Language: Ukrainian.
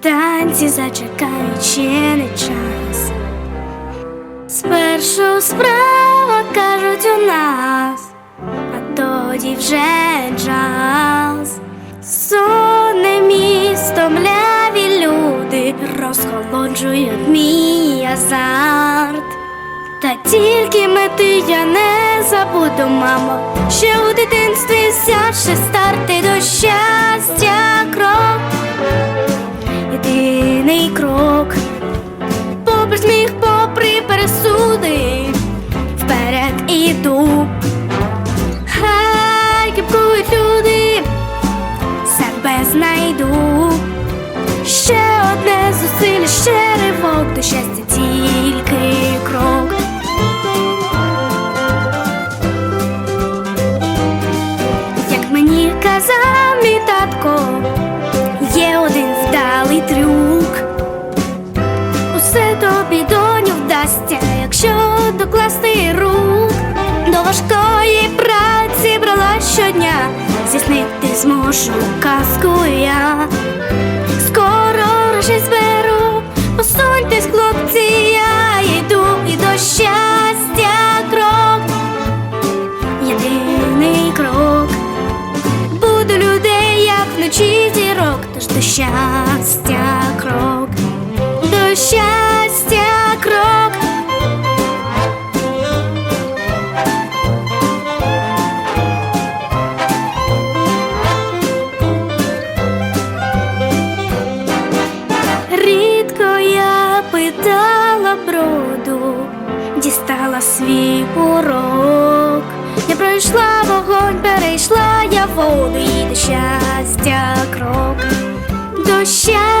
танці зачекають ще не час. Спершу справа кажуть у нас, а тоді вже джаз. Сонне місто, мляві люди розхолоджують мій азарт. Та тільки мети я не забуду, мамо, ще у дитинстві взявши старти до щастя крок, попри сміх, попри пересуди, вперед іду. Хай кипкують люди, себе знайду. Ще одне зусилля, ще ривок до щастя, тільки крок. Як мені казав казку я. Скоро рожі зберу, посуньтесь, хлопці, я йду і до щастя крок. Єдиний крок. Буду людей, як вночі зірок, тож до щастя дістала свій урок. Я пройшла вогонь, перейшла я воду і до щастя крок, до щастя